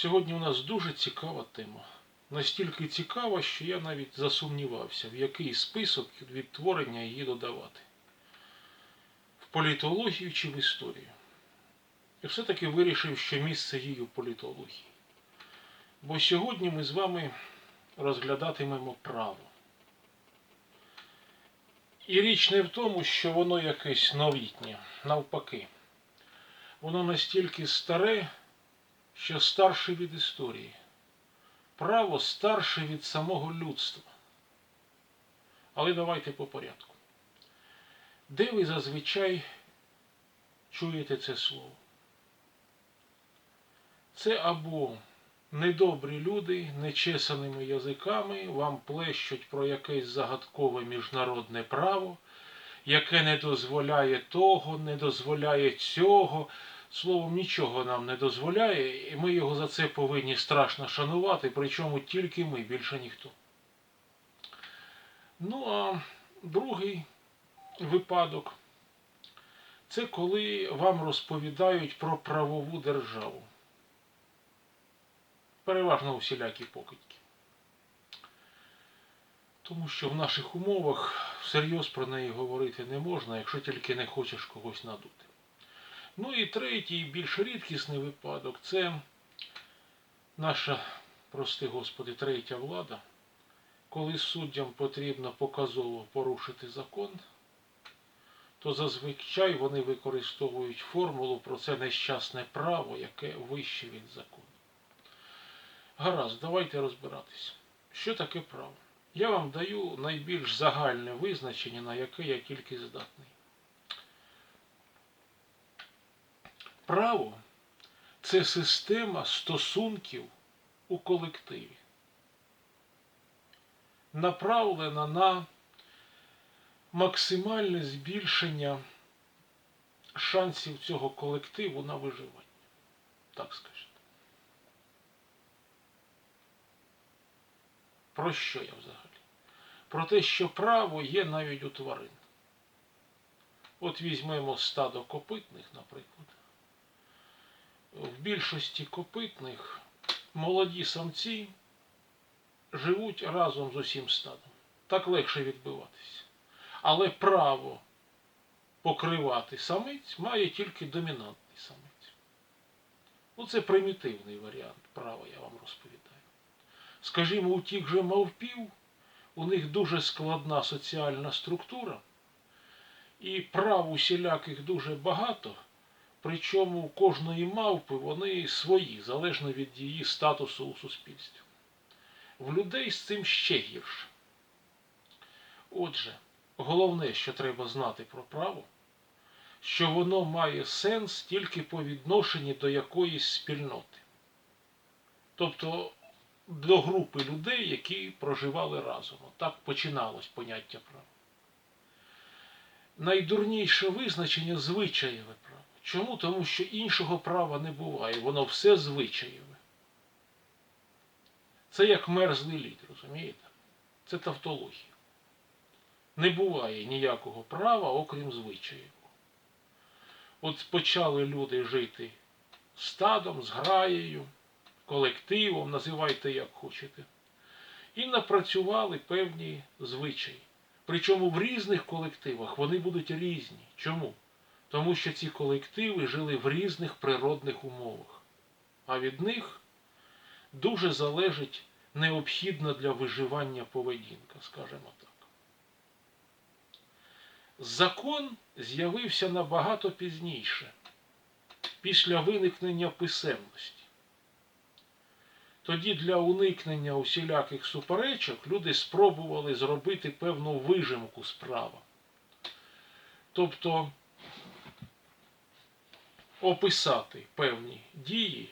Сьогодні у нас дуже цікава тема. Настільки цікава, що я навіть засумнівався, в який список відтворення її додавати. В політологію чи в історію. І все-таки вирішив, що місце її в політології. Бо сьогодні ми з вами розглядатимемо право. І річ не в тому, що воно якесь новітнє, навпаки. Воно настільки старе, що старше від історії. Право старше від самого людства. Але давайте по порядку. Де ви зазвичай чуєте це слово? Це або недобрі люди нечесаними язиками вам плещуть про якесь загадкове міжнародне право, яке не дозволяє того, не дозволяє цього. Словом, нічого нам не дозволяє, і ми його за це повинні страшно шанувати, причому тільки ми, більше ніхто. Ну а другий випадок це коли вам розповідають про правову державу. Переважно усілякі покидьки. Тому що в наших умовах всерйоз про неї говорити не можна, якщо тільки не хочеш когось надути. Ну і третій, більш рідкісний випадок це наша, прости Господи, третя влада, коли суддям потрібно показово порушити закон, то зазвичай вони використовують формулу про це нещасне право, яке вище від закону. Гаразд, давайте розбиратись. Що таке право? Я вам даю найбільш загальне визначення, на яке я тільки здатний. Право це система стосунків у колективі, направлена на максимальне збільшення шансів цього колективу на виживання. Так скажемо. Про що я взагалі? Про те, що право є навіть у тварин. От візьмемо стадо копитних, наприклад. В більшості копитних молоді самці живуть разом з усім стадом. Так легше відбиватися. Але право покривати самець має тільки домінантний самець. Ну, це примітивний варіант права, я вам розповідаю. Скажімо, у тих же мавпів у них дуже складна соціальна структура, і прав усіляких дуже багато. Причому у кожної мавпи вони свої, залежно від її статусу у суспільстві. В людей з цим ще гірше. Отже, головне, що треба знати про право, що воно має сенс тільки по відношенні до якоїсь спільноти. Тобто до групи людей, які проживали разом. Так починалось поняття права. Найдурніше визначення звичаєве право. Чому? Тому що іншого права не буває, воно все звичаєве. Це як мерзлий лід, розумієте? Це тавтологія. Не буває ніякого права, окрім звичаїв. От почали люди жити стадом, зграєю, колективом, називайте як хочете, і напрацювали певні звичаї. Причому в різних колективах вони будуть різні. Чому? Тому що ці колективи жили в різних природних умовах. А від них дуже залежить необхідна для виживання поведінка, скажімо так. Закон з'явився набагато пізніше, після виникнення писемності. Тоді для уникнення усіляких суперечок люди спробували зробити певну вижимку справа. Тобто описати певні дії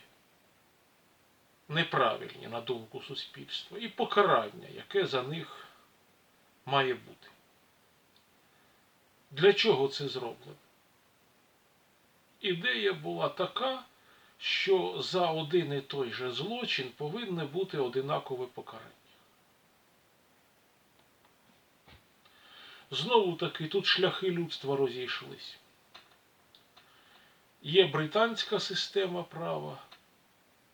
неправильні на думку суспільства і покарання, яке за них має бути. Для чого це зроблено? Ідея була така, що за один і той же злочин повинне бути одинакове покарання. Знову таки тут шляхи людства розійшлись. Є британська система права,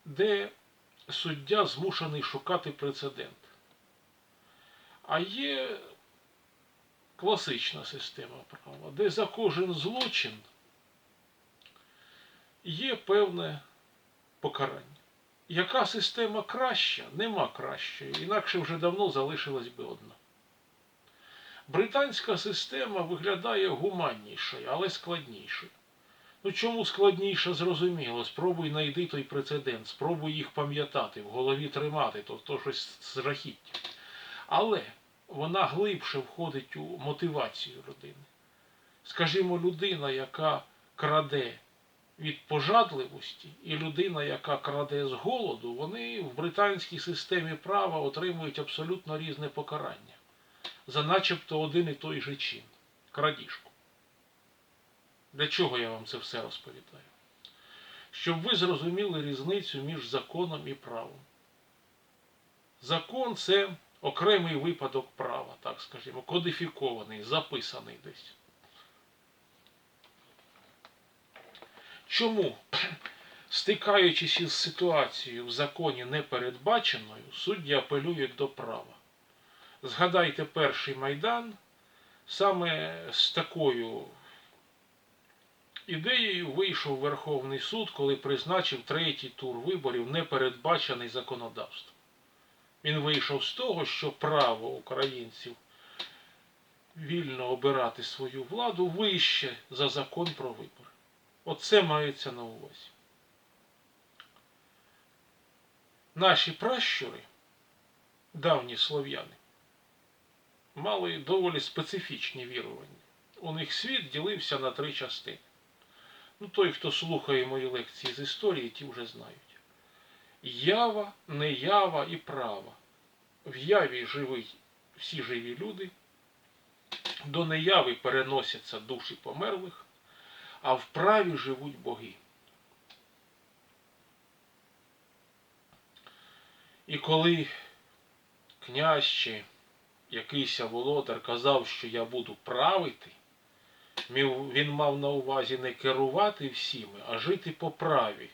де суддя змушений шукати прецедент. А є класична система права, де за кожен злочин є певне покарання. Яка система краща? Нема кращої, інакше вже давно залишилась би одна. Британська система виглядає гуманнішою, але складнішою. Ну чому складніше, зрозуміло. Спробуй знайди той прецедент, спробуй їх пам'ятати, в голові тримати, то, то щось з жахіття. Але вона глибше входить у мотивацію людини. Скажімо, людина, яка краде від пожадливості, і людина, яка краде з голоду, вони в британській системі права отримують абсолютно різне покарання за начебто один і той же чин крадіжку. Для чого я вам це все розповідаю? Щоб ви зрозуміли різницю між законом і правом. Закон це окремий випадок права, так скажімо, кодифікований, записаний десь. Чому, стикаючись із ситуацією в законі непередбаченою, судді апелюють до права? Згадайте перший майдан, саме з такою ідеєю вийшов Верховний суд, коли призначив третій тур виборів, непередбачений законодавством. Він вийшов з того, що право українців вільно обирати свою владу вище за закон про вибори. Оце мається на увазі. Наші пращури, давні слов'яни, мали доволі специфічні вірування. У них світ ділився на три частини. Ну, той, хто слухає мої лекції з історії, ті вже знають. Ява, неява і права. В яві живі всі живі люди, до неяви переносяться душі померлих, а в праві живуть боги. І коли князь чи якийсь володар казав, що я буду правити, він мав на увазі не керувати всіми, а жити по праві.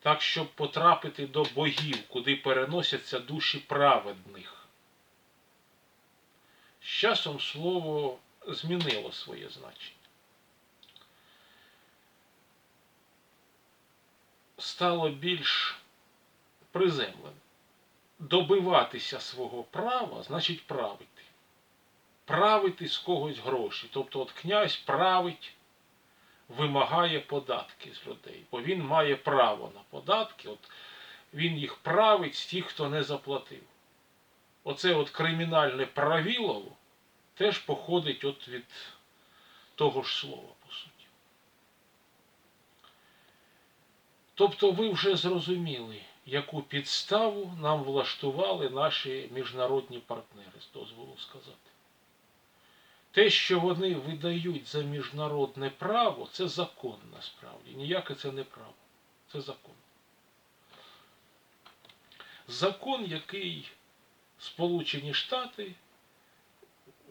Так, щоб потрапити до богів, куди переносяться душі праведних. З часом слово змінило своє значення. Стало більш приземленим. Добиватися свого права значить правити. Правити з когось гроші. Тобто от князь править, вимагає податки з людей, бо він має право на податки, от він їх править з тих, хто не заплатив. Оце от кримінальне правілово теж походить от від того ж слова, по суті. Тобто ви вже зрозуміли, яку підставу нам влаштували наші міжнародні партнери, з дозволу сказати. Те, що вони видають за міжнародне право, це закон насправді. Ніяке це не право. Це закон. Закон, який Сполучені Штати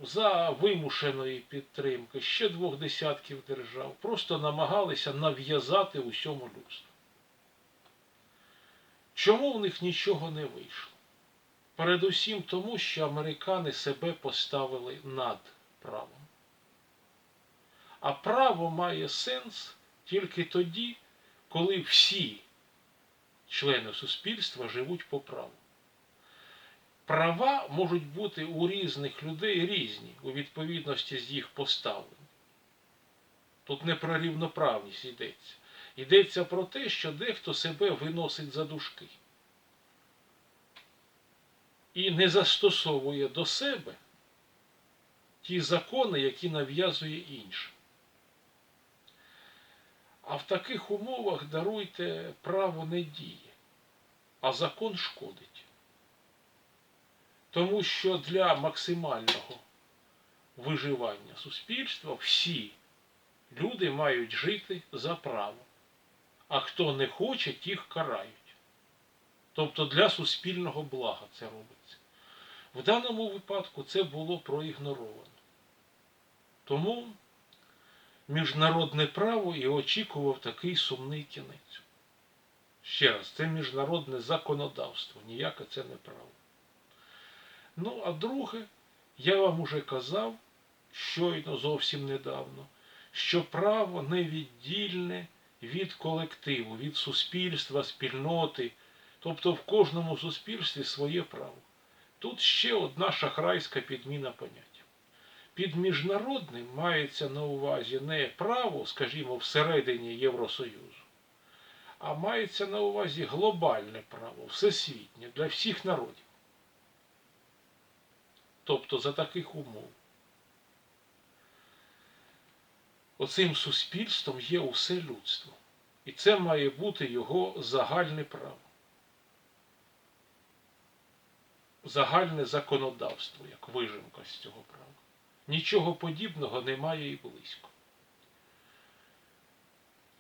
за вимушеної підтримки ще двох десятків держав просто намагалися нав'язати усьому людству. Чому в них нічого не вийшло? Передусім тому, що американи себе поставили над правом. А право має сенс тільки тоді, коли всі члени суспільства живуть по праву. Права можуть бути у різних людей різні у відповідності з їх поставленням. Тут не про рівноправність йдеться. Йдеться про те, що дехто себе виносить за дужки і не застосовує до себе ті закони, які нав'язує іншим. А в таких умовах даруйте право не діє, а закон шкодить. Тому що для максимального виживання суспільства всі люди мають жити за право. А хто не хоче, тих карають. Тобто для суспільного блага це робиться. В даному випадку це було проігноровано. Тому міжнародне право і очікував такий сумний кінець. Ще раз, це міжнародне законодавство, ніяке це не право. Ну, а друге, я вам уже казав щойно зовсім недавно, що право невіддільне від колективу, від суспільства, спільноти. Тобто в кожному суспільстві своє право. Тут ще одна шахрайська підміна поняття. Під міжнародним мається на увазі не право, скажімо, всередині Євросоюзу, а мається на увазі глобальне право, всесвітнє для всіх народів. Тобто за таких умов. Оцим суспільством є усе людство. І це має бути його загальне право. Загальне законодавство, як вижимка з цього права. Нічого подібного немає і близько.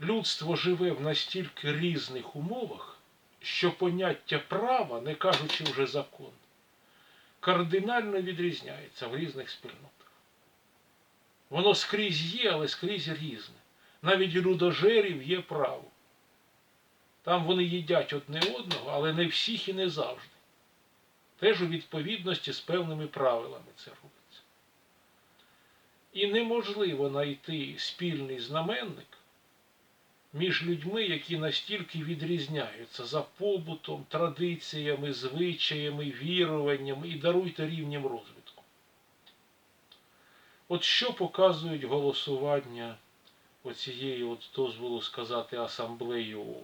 Людство живе в настільки різних умовах, що поняття права, не кажучи вже закон, кардинально відрізняється в різних спільнотах. Воно скрізь є, але скрізь різне. Навіть у людожерів є право. Там вони їдять одне одного, але не всіх і не завжди. Теж у відповідності з певними правилами це робиться. І неможливо знайти спільний знаменник між людьми, які настільки відрізняються за побутом, традиціями, звичаями, віруваннями і даруйте рівнем розвитку. От що показують голосування оцієї, от дозволу сказати, асамблеї ООН?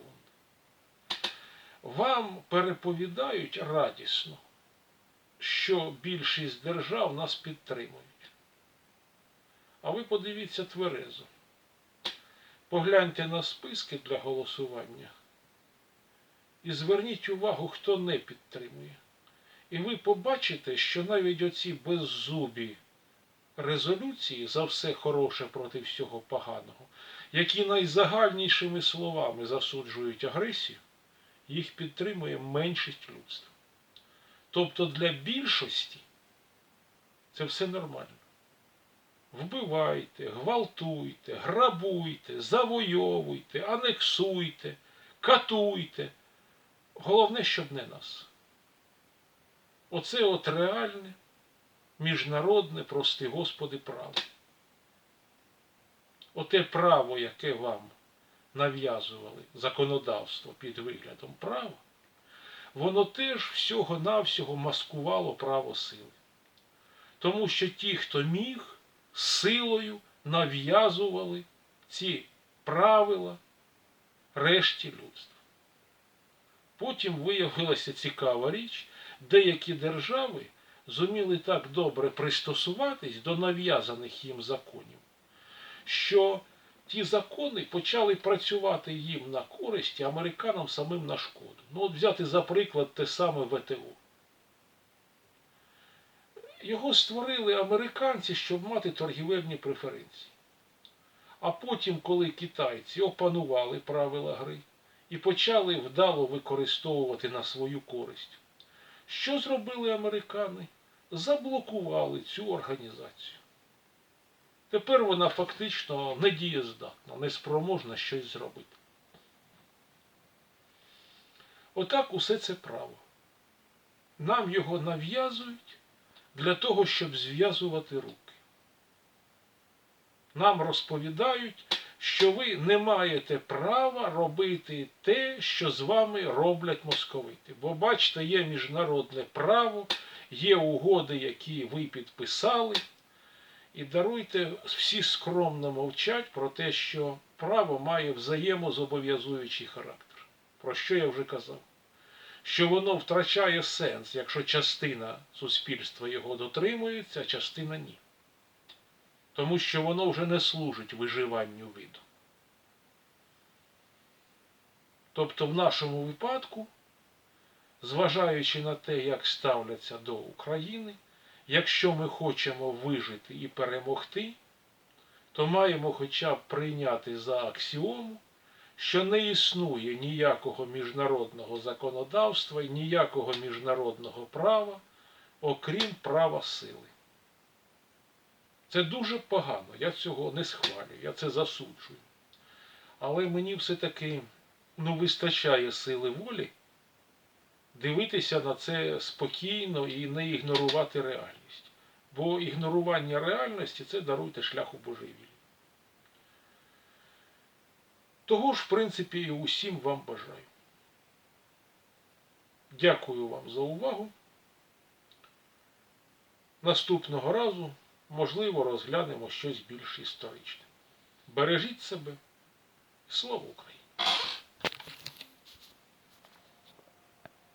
Вам переповідають радісно, що більшість держав нас підтримують. А ви подивіться тверезо. Погляньте на списки для голосування і зверніть увагу, хто не підтримує. І ви побачите, що навіть оці беззубі резолюції за все хороше проти всього поганого, які найзагальнішими словами засуджують агресію, їх підтримує меншість людства. Тобто для більшості це все нормально. Вбивайте, гвалтуйте, грабуйте, завойовуйте, анексуйте, катуйте. Головне, щоб не нас. Оце от реальне, міжнародне, прости Господи, право. Оте право, яке вам нав'язували законодавство під виглядом права, воно теж всього-навсього маскувало право сили. Тому що ті, хто міг, силою нав'язували ці правила решті людства. Потім виявилася цікава річ, деякі держави зуміли так добре пристосуватись до нав'язаних їм законів, що ті закони почали працювати їм на користь, а американам самим на шкоду. Ну, от взяти за приклад те саме ВТО. Його створили американці, щоб мати торгівельні преференції. А потім, коли китайці опанували правила гри і почали вдало використовувати на свою користь, що зробили американи? Заблокували цю організацію. Тепер вона фактично недієздатна, неспроможна щось зробити. Отак усе це право. Нам його нав'язують для того, щоб зв'язувати руки. Нам розповідають, що ви не маєте права робити те, що з вами роблять московити. Бо, бачите, є міжнародне право, є угоди, які ви підписали. І даруйте, всі скромно мовчать про те, що право має взаємозобов'язуючий характер. Про що я вже казав? Що воно втрачає сенс, якщо частина суспільства його дотримується, а частина ні. Тому що воно вже не служить виживанню виду. Тобто, в нашому випадку, зважаючи на те, як ставляться до України, якщо ми хочемо вижити і перемогти, то маємо хоча б прийняти за аксіому, що не існує ніякого міжнародного законодавства і ніякого міжнародного права, окрім права сили. Це дуже погано, я цього не схвалюю, я це засуджую. Але мені все-таки ну, вистачає сили волі дивитися на це спокійно і не ігнорувати реальність. Бо ігнорування реальності це даруйте шляху божевілля. Того ж, в принципі, і усім вам бажаю. Дякую вам за увагу. Наступного разу, можливо, розглянемо щось більш історичне. Бережіть себе. Слава Україні!